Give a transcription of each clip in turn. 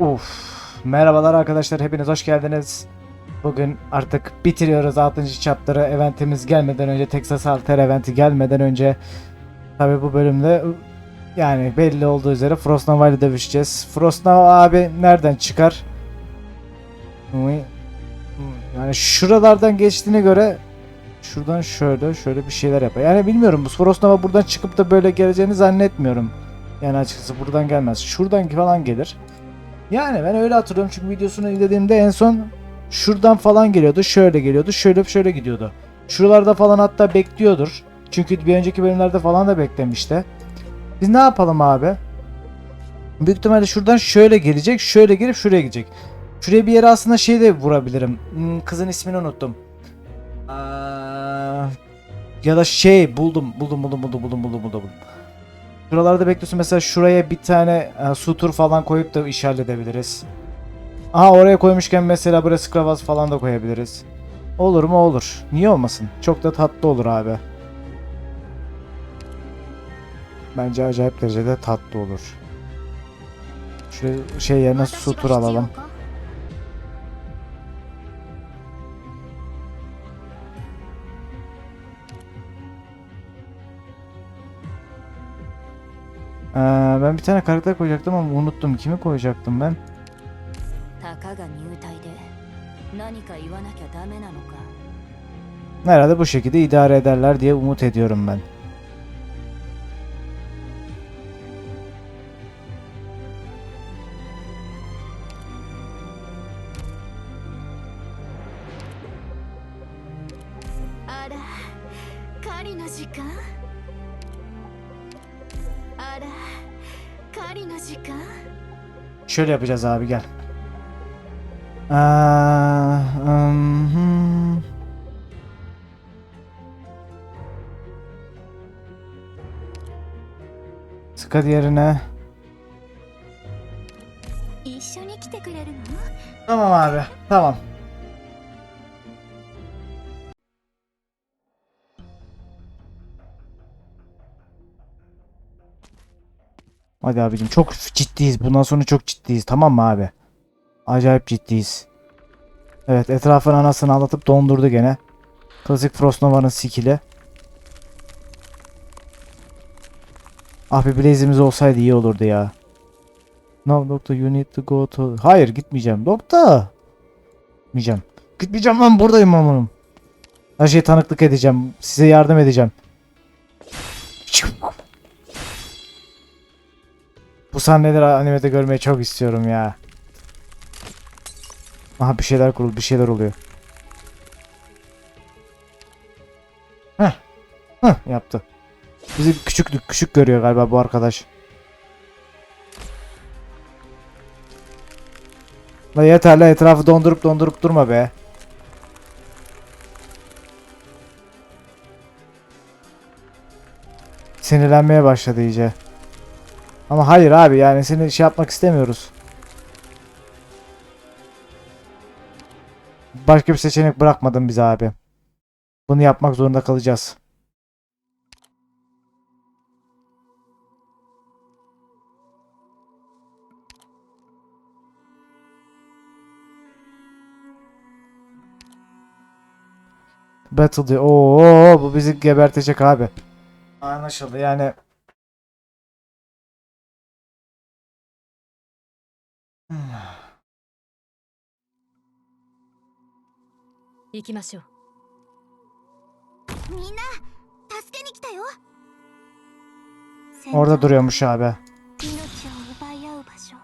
Uf. Merhabalar arkadaşlar hepiniz hoş geldiniz. Bugün artık bitiriyoruz 6. chapter'ı eventimiz gelmeden önce Texas Alter eventi gelmeden önce tabi bu bölümde yani belli olduğu üzere Frostnova ile dövüşeceğiz. Frostnova abi nereden çıkar? Yani şuralardan geçtiğine göre şuradan şöyle şöyle bir şeyler yapar. Yani bilmiyorum bu Frostnova buradan çıkıp da böyle geleceğini zannetmiyorum. Yani açıkçası buradan gelmez. Şuradan falan gelir. Yani ben öyle hatırlıyorum çünkü videosunu izlediğimde en son şuradan falan geliyordu. Şöyle geliyordu. Şöyle şöyle gidiyordu. Şuralarda falan hatta bekliyordur. Çünkü bir önceki bölümlerde falan da beklemişti. Biz ne yapalım abi? Büyük ihtimalle şuradan şöyle gelecek. Şöyle gelip şuraya gidecek. Şuraya bir yere aslında şey de vurabilirim. Hmm, Kızın ismini unuttum. Ya da şey buldum. Buldum buldum buldum buldum buldum buldum. Şuralarda bekliyorsun mesela şuraya bir tane e, sutur falan koyup da iş halledebiliriz. Aha oraya koymuşken mesela buraya skravaz falan da koyabiliriz. Olur mu olur. Niye olmasın? Çok da tatlı olur abi. Bence acayip derecede tatlı olur. Şuraya şey yerine sutur alalım. 'Ee, Ben bir tane karakter koyacaktım ama unuttum. Kimi koyacaktım ben? Herhalde bu şekilde idare ederler diye umut ediyorum ben. Ara, kari no jikan? Şöyle yapacağız abi gel. Aa, um, Sıkat yerine. Tamam abi tamam. Hadi abicim çok ciddiyiz. Bundan sonra çok ciddiyiz. Tamam mı abi? Acayip ciddiyiz. Evet etrafın anasını anlatıp dondurdu gene. Klasik Frostnova'nın skill'i. Ah bir Blaze'imiz olsaydı iyi olurdu ya. No doctor you need to go to... Hayır gitmeyeceğim. Doktor. Gitmeyeceğim. Gitmeyeceğim lan buradayım amanım. Her şeye tanıklık edeceğim. Size yardım edeceğim. Bu sahneleri animede görmeyi çok istiyorum ya. Aha bir şeyler kuruldu, bir şeyler oluyor. Heh. Heh yaptı. Bizi küçük küçük görüyor galiba bu arkadaş. La yeter la etrafı dondurup dondurup durma be. Sinirlenmeye başladı iyice. Ama hayır abi yani seni şey yapmak istemiyoruz. Başka bir seçenek bırakmadın bize abi. Bunu yapmak zorunda kalacağız. Battle diyor. Oo bu bizi gebertecek abi. Anlaşıldı yani. 行きましょうみんな助けに来たよ Orada duruyormuş abi. 命を奪い合う場所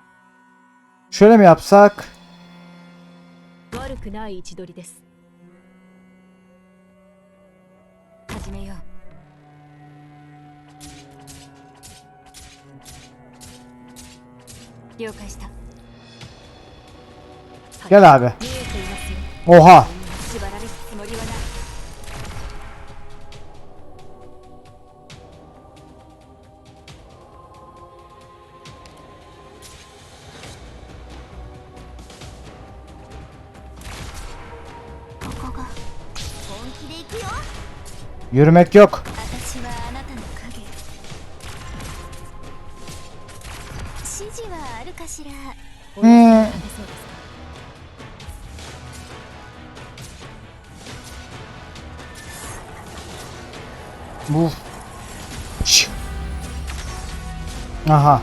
Şöyle mi yapsak? 悪くない位置取りです始めよう了解した Gel abi. 見えていますよ Oha. Yürümek yok. Hmm. Bu. Şş. Aha.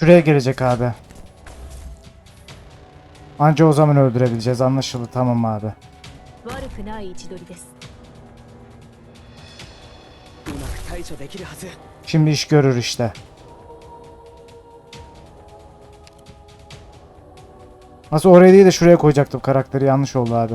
Şuraya gelecek abi. Anca o zaman öldürebileceğiz. Anlaşıldı tamam abi. Şimdi iş görür işte. Nasıl oraya değil de şuraya koyacaktım karakteri yanlış oldu abi.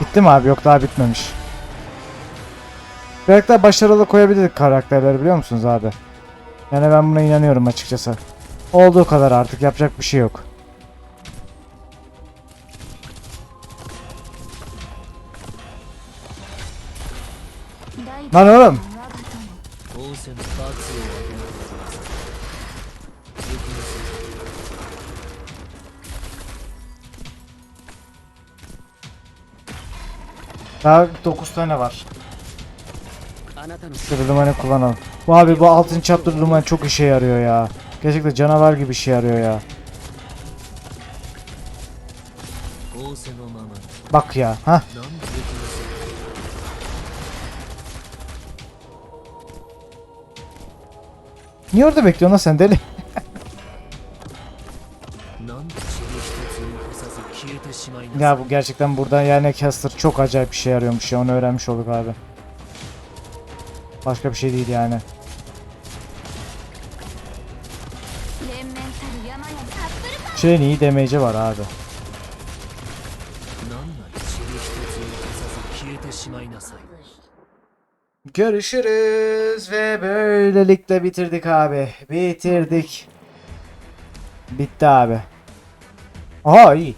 Bitti mi abi? Yok daha bitmemiş. Belki de başarılı koyabilirdik karakterleri biliyor musunuz abi? Yani ben buna inanıyorum açıkçası. Olduğu kadar artık yapacak bir şey yok. Lan oğlum. Daha 9 tane var. Şurada lumanı kullanalım. Bu abi bu altın chapter luman çok işe yarıyor ya. Gerçekten canavar gibi işe yarıyor ya. Bak ya. ha. Niye orada bekliyorsun lan sen deli? Ya bu gerçekten burada yani caster çok acayip bir şey arıyormuş ya onu öğrenmiş olduk abi. Başka bir şey değil yani. Şeyin iyi demeci var abi. Görüşürüz ve böylelikle bitirdik abi. Bitirdik. Bitti abi. Aha iyi.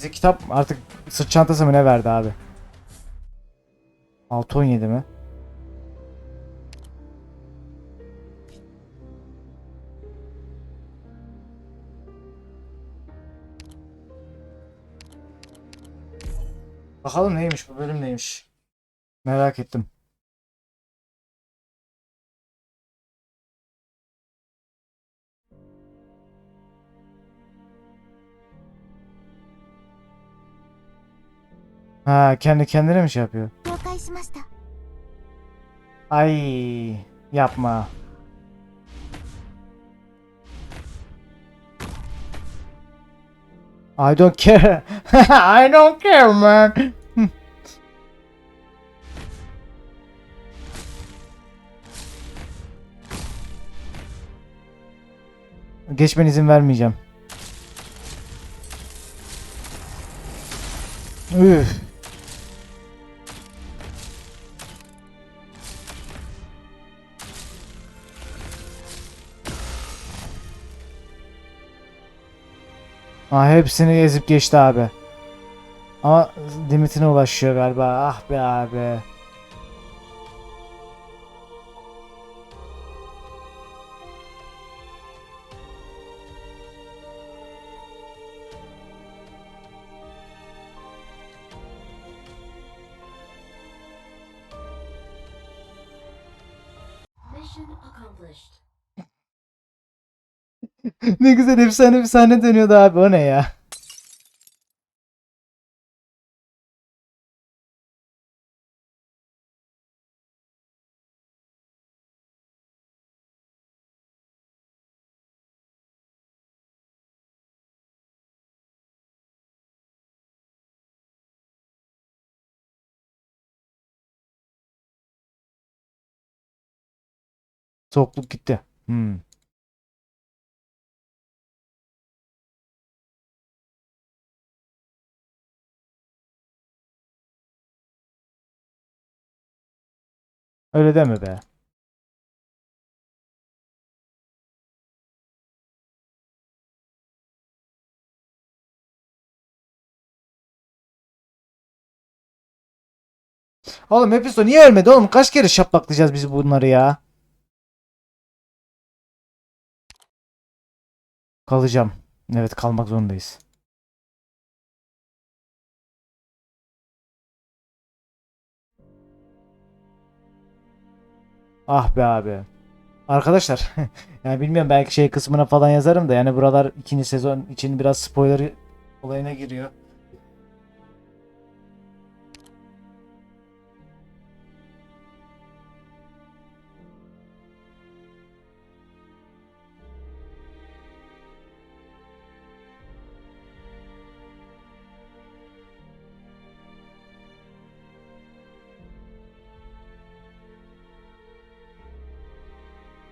Bize kitap artık sırt çantası mı ne verdi abi? 617 mi? Bakalım neymiş bu bölüm neymiş? Merak ettim. Ha kendi kendine mi şey yapıyor? Ay yapma. I don't care. I don't care man. Geçmen izin vermeyeceğim. Üf. Aa, hepsini ezip geçti abi. Ama limitine ulaşıyor galiba. Ah be abi. Ne güzel efsane bir sahne dönüyordu abi o ne ya? Soğukluk gitti. Hmm. Öyle deme be. Oğlum Mephisto niye ölmedi oğlum? Kaç kere şaplaklayacağız biz bunları ya? Kalacağım. Evet kalmak zorundayız. Ah be abi. Arkadaşlar yani bilmiyorum belki şey kısmına falan yazarım da yani buralar ikinci sezon için biraz spoiler olayına giriyor.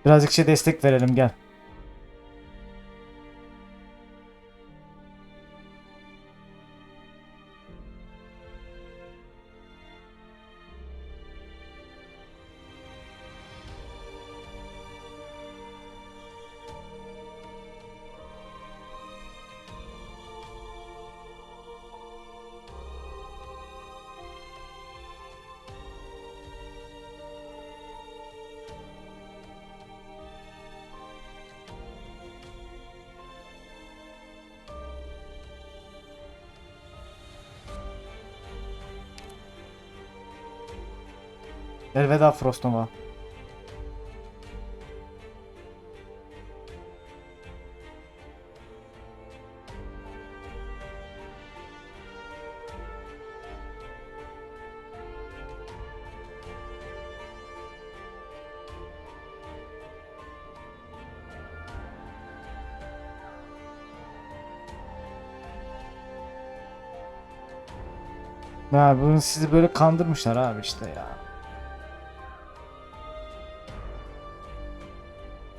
Birazcık şey destek verelim gel. Elveda Frostnova. Ya bunu sizi böyle kandırmışlar abi işte ya.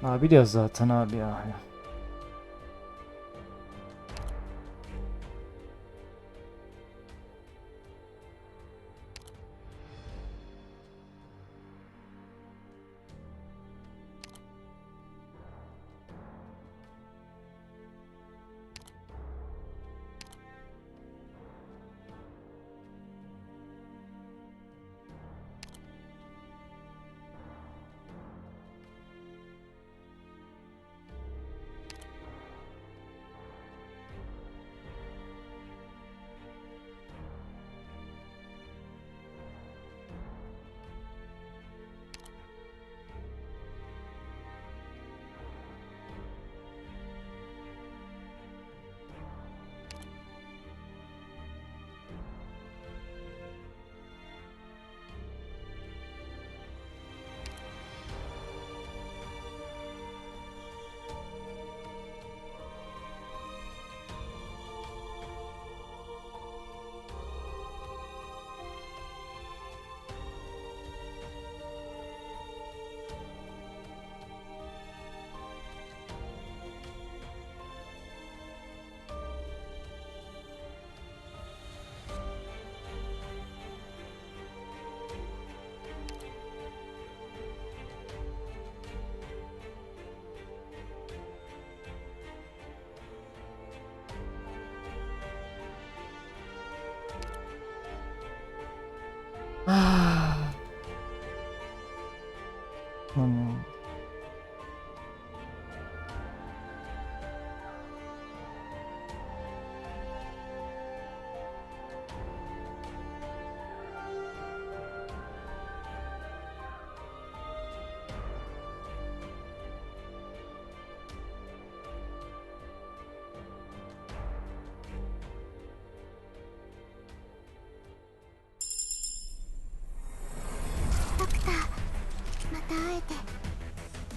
Abi biliyoruz zaten abi ya. Ah.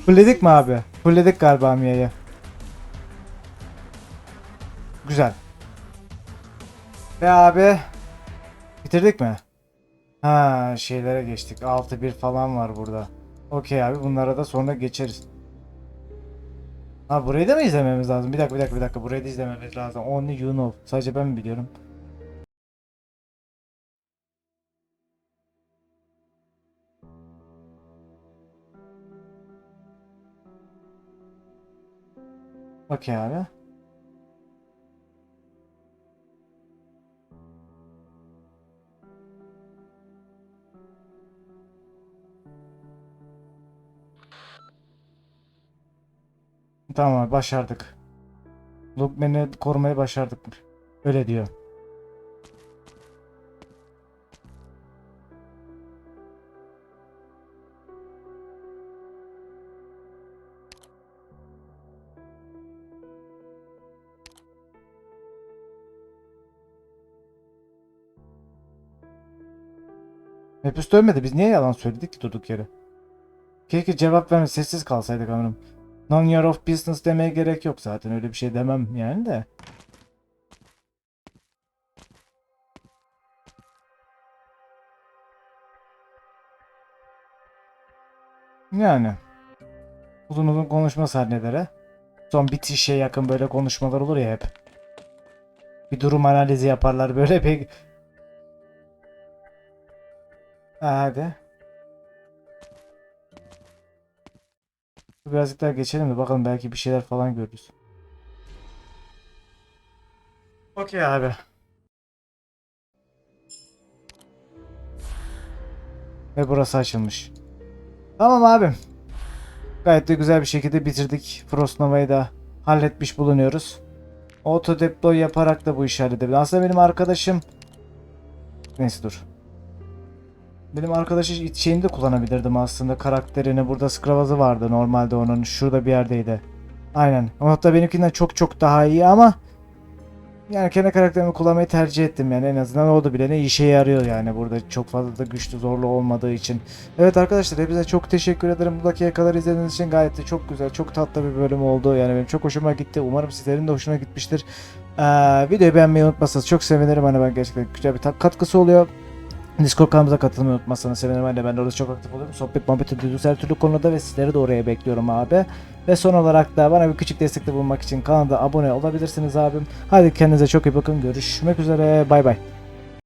Fulledik mi abi? Fulledik galiba Mia'yı. Güzel. Ve abi bitirdik mi? Ha şeylere geçtik. 6-1 falan var burada. Okey abi bunlara da sonra geçeriz. Ha burayı da mı izlememiz lazım? Bir dakika bir dakika bir dakika burayı da izlememiz lazım. Only you know. Sadece ben mi biliyorum? Okey abi. Tamam başardık. Lookman'i korumayı başardık. Öyle diyor. Hepsi ölmedi. Biz niye yalan söyledik ki durduk yere? Keşke cevap verme sessiz kalsaydık amirim. Non your of business demeye gerek yok zaten. Öyle bir şey demem yani de. Yani. Uzun uzun konuşma sahneleri. Son bitişe yakın böyle konuşmalar olur ya hep. Bir durum analizi yaparlar böyle bir... Ha, hadi. Birazcık daha geçelim de bakalım belki bir şeyler falan görürüz. Okey abi. Ve burası açılmış. Tamam abim. Gayet de güzel bir şekilde bitirdik. Frostnova'yı da halletmiş bulunuyoruz. Auto deploy yaparak da bu işi halledebiliriz. Aslında benim arkadaşım... Neyse dur. Benim arkadaşı şeyini de kullanabilirdim aslında karakterini. Burada skravazı vardı normalde onun. Şurada bir yerdeydi. Aynen. Hatta benimkinden çok çok daha iyi ama yani kendi karakterimi kullanmayı tercih ettim yani en azından o da bile ne işe yarıyor yani burada çok fazla da güçlü zorlu olmadığı için. Evet arkadaşlar hepinize çok teşekkür ederim bu dakikaya kadar izlediğiniz için gayet de çok güzel çok tatlı bir bölüm oldu yani benim çok hoşuma gitti umarım sizlerin de hoşuna gitmiştir. Ee, videoyu beğenmeyi unutmazsanız çok sevinirim hani ben gerçekten güzel bir katkısı oluyor. Discord kanalımıza katılmayı unutmazsanız sevinirim. De ben de orada çok aktif oluyorum. Sohbet muhabbet ediyoruz her türlü konuda ve sizleri de oraya bekliyorum abi. Ve son olarak da bana bir küçük destekte bulunmak için kanala abone olabilirsiniz abim. Hadi kendinize çok iyi bakın. Görüşmek üzere. Bay bay.